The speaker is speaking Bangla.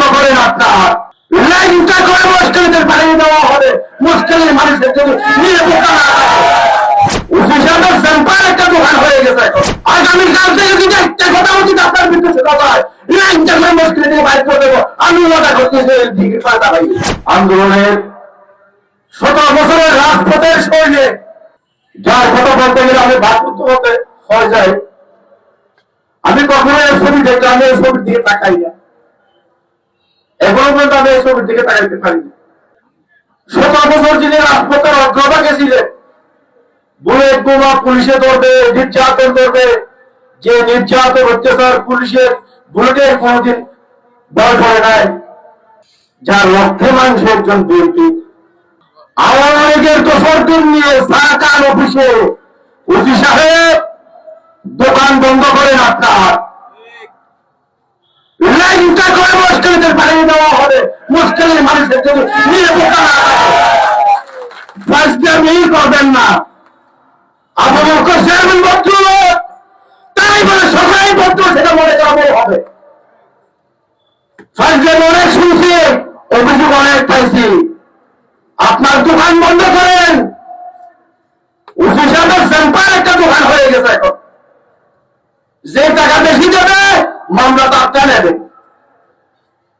বন্ধ করেন আপনার। লাইনটা করে মুশকিলদের বাড়িয়ে দেওয়া হবে। মুশকিলের মানুষের জন্য নিরাপত্তা না আমি আন্দোলনের কথা বলতে গেলে আমি কখনো ছবি দেখলে আমি এই ছবির দিকে তাকাই না। এখনও পর্যন্ত আমি দিকে তাকাইতে পারি না সতেরো বছর যিনি রাজপথের অগ্রভাগে ছিলেন, বুলেট বোমা পুলিশে ধরবে, নির্যাতন করবে, যে নির্যাতন পুলিশের বুলেটের নাই, যার লক্ষ্যে মানুষ একজন বিএনপি। আওয়ামী লীগের দোষর দিন নিয়ে অফিসে ওসি সাহেব দোকান বন্ধ করেন আপনার। লাইনটা করে হবে অনেক শুনছি আপনার দোকান বন্ধ করেন। উসি সাহেবের সেম্পার একটা দোকান হয়ে গেছে এখন। যে টাকা বেশি দেবে মামলা তো আপনার নেবে।